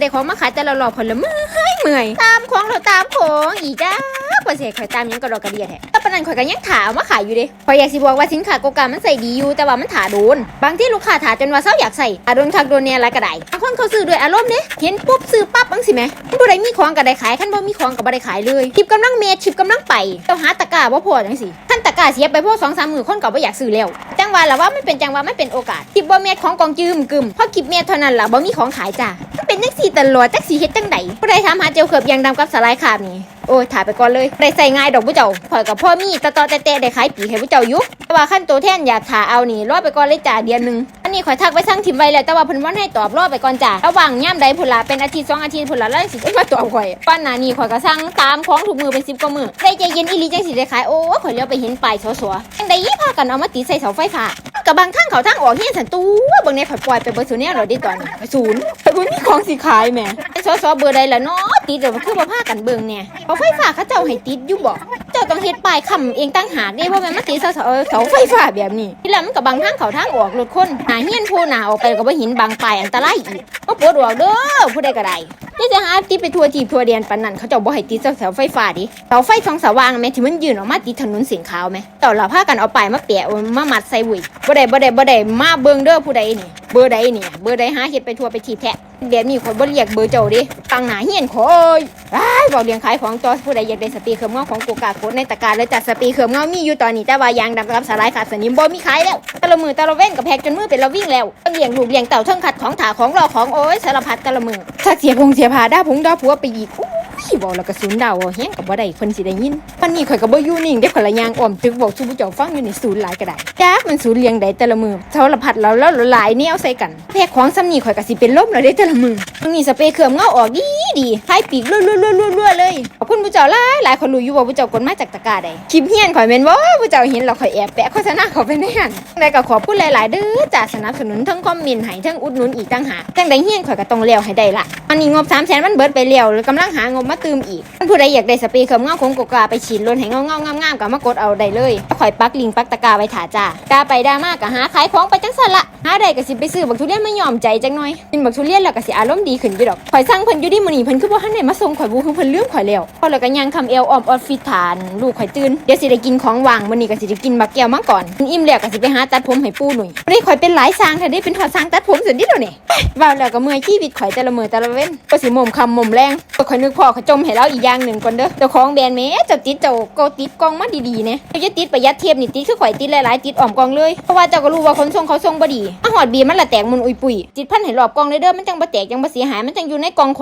ได้ของมาขายแต่ละรอบคนละเมื่อยเมื่อยตามของเราตามของอีจ้ากว่เสียข่อยตามยังก็รอกระเดียดแท้แต่ปนั้นข่อยก็ยังถาเอามาขายอยู่เด้ข่อยอยากสิบอกว่าสินค้าโกกามันใส่ดีอยู่แต่ว่ามันถาโดน บางที่ลูกค้าถาจนว่าเศร้าอยากใส่ถาโดนคักโดนเนี่ยอะไรก็ได้บางคนเขาซื้อด้วยอารมณ์เด้เห็นปุ๊บซื้อปั๊บบังสิแหมผู้ใดมีของก็ได้ขายคันบ่มีของก็บ่ได้ขายเลยชิปกำลังเมตรชิปกำลังไปเจ้าหาตะกร้าบ่พอจังสิท่านตะกร้าเสียไปพวกสองสามมือคนก็บ่อยากซื้อแล้ว งหวะละว่ามันเป็นจังหวะมันเป็นโอกาสคลิปบ่เมียของกองจืมกึมพอคลิปเมียเท่านั้นล่ะบ่มีของขายจ้ะเป็นจังซี่ตลอดจักสีเฮ็ดจังไดผู้ใดถามหาเจลเขือบยางดำกับสลายขาบนี่โอ้ยถ่ายไปก่อนเลยได้ใส่ง่ายดอกผู้เจ้าข่อยกับพ่อมีตะตอแต่แต่ได้ขายปีให้ผู้เจ้าอยู่แต่ว่าขั้นตัวแทนอยากถ่าเอานี่รอไปก่อนเลยจ้าเดือนหนึง อันนี้ข่อยทักไปสั่งทิมไว้แล้วแต่ว่าเพิ่นบ่ให้ตอบรอไปก่อนจ้าระหว่างย่ำใดพุ่นละเป็นอาทิตย์สองอาทิตย์พุ่นละแล้วสิได้มาตอบข่อยป้านหน้านี้ข่อยก็สั่งตามของถูกมือเป็น10กว่ามือได้ใจเย็นอีหลีจังสิได้ขายโอ้ข่อยเลี้ยวไปเห็นป้ายสวๆจังได๋พากันเอามาติดใส่เสาไฟฟ้ากับบางทางเขาทางออกเฮียนสันตัวบางเนี่ยข่อยปล่อยไปเบอร์ศูนย์เนี่ยเราได้ตอนศูนย์ข่อยบ่มีของสิขายแหม่ซอซอเบอร์ใดล่ะเนาะติดเดี๋ยวมันคือบ่พากันเบิ่งเนี่ยเอาไฟฟ้าเขาเจ้าให้ติดอยู่บ่เจ้า ต้องเฮ็ดป้ายค้ำเองตั้งหากด้เพราะแม่นมันติดเสาเสาไฟฟ้าแบบนี้ที่แล้วมันกับบางทางเขาทางออกรถคนหาเฮียนโพหนาออกไปก็บ่เห็นบางป้ายอันตรายอีกบ่ปวดออกเด้อผู้ใดก็ได้นี่จะหาติดไปทัวจีบทัวเดียนปันนั่นเขาเจะบ่ให้ติดเสาไฟฟ้าดิเสาไฟสองสว่างแม่ที่มันยืนออกมาติดถนนเสียงขาวไหมต่อเราพากันเอาป้ายมาแปะมามัดใส่บุยบ่ได้บ่ได้บ่ได้มาเบิ่งเด้อผู้ใดนี่เบอร์ใดนี่เบอร์ใดหาเฮ็ดไปทัวไปทีแทะ เดี๋ยวนี้ข่อยบ่เรียกเบอร์เจ้าดิตังหนาเฮียนคอยอ้ายบอกเรียงขายของตัวผู้ใดอยากได้สปีเคิร์มเงาของกูกาโคดในตะการเลยจัดสปีเคิร์มเงามีอยู่ตอนนี้แต่ว่ายางดำกับสลายขาดสนิมบ่มีขายแล้วตะละมือตะละเว้นกับแพกจนมือเป็นละวิ่งแล้วต้องเลี้ยงลูกเลี้ยงเต่าเทิงขัดของถาของรอของโอ้ยสารพัดตะละมือถ้าเสียพงเสียผาด้าผงด้าผัวไปอีกอู ยบอกแล้วก็ศูนย์ดาวเฮงกับบ่ได้คนสิได้ยินปันนี้ข่อยก็บ่อยู่นิ่งได้ข่อยละยางอ้อมตึกบอกชูผู้เจ้าฟังอยู่ในศูนย์หลายก็ได้จักมันศูนย์เลี้ยงใดแต่ละมือสารพัดแล้วแล้วหลายแนวใส่กันแพ้ของซ้ำนี่ข่อยก็สิเป็นลมแล้วได้แต่ละมือทั้งนี้สเปรย์เคลืองเงาออกดีดีคลายปีกรัวๆๆๆๆเลย คุณผู้เจ้าหลายหลายคนรู้อยู่ว่าผู้เจ้ากดมาจากตะกาใดคลิปเฮียนข่อยแม่นบ่าผู้เจ้าเห็นแล้วข่อยแอบแปะโฆษณาเขาไปในหันได้ก็ขอบคุณหลายๆเด้อจ้าสนับสนุนทั้งคอมเมนต์ให้ทั้งอุดหนุนอีกต่างหากจังไดเฮียนข่อยก็ต้องแล้วให้ได้ละตอนนี้งบ3แสนมันเบิดไปแล้วแล้วกำลังหางบมาเติมอีกท่านผู้ใดอยากได้สเปรย์เคลือบเงาของกกาไปฉีดลนให้เงาๆงางามๆก็มากดเอาได้เลยข่อยปักลิงปักตะกาไว้ถาจ้ากาไปดรามาก็หาขายของไปจังซั่นละหาได้ก็สิไปซื้อบักทุเรียนไมายอมใจจังหน่อยกินบักทุเรียนแล้วก็สิอารมณ์ดีขึ้นอยู่ดอกข่อยสั่งเพิ่นอยู่ที่มื้อนี้เพิ่นคือบ่ทันได้มาส่งข่อยบ่คือเพิ่นลืมข่อยแล้วพอแล้วก็ยังคำเอวออมออฟฟิศฐาน ลูกข่อยตื่นเดี๋ยวสิได้กินของว่างมื้อนี้ก็สิได้กินบักแก้วมังก่อนกินอิ่มแล้วก็สิไปหาตัดผมให้ปู่หนุ่ยวันนี้ข่อยเป็นหลายสร้างถ้าได้เป็นหอดสร้างตัดผมสิดิเดียวนี้เว้าแล้วก็เมื่อยชีวิตข่อยแต่ละมื้อแต่ละเว้นก็สิหม่มคำหม่มแรงก็ข่อยนึกพ่อข่อยจมให้เราอีกอย่างหนึ่งก่อนเด้อเจ้าของแบรนด์แหม่เจ้าติดเจ้าก็ติดกล้องมาดีๆเนี่ยเจ้าจะติดประหยัดเทปนี่ติดคือข่อยติดหลายๆติดอ้อมกล้องเลยเพราะว่าเจ้าก็รู้ว่าคนส่งเขาส่งบ่ดีมาหอดบีมันละแตกมุนอุยปุยติดพันให้รอบกล้องเลยเด้อมันจังบ่แตกจังบ่เสียหายมันจังอยู่ในกล่องของ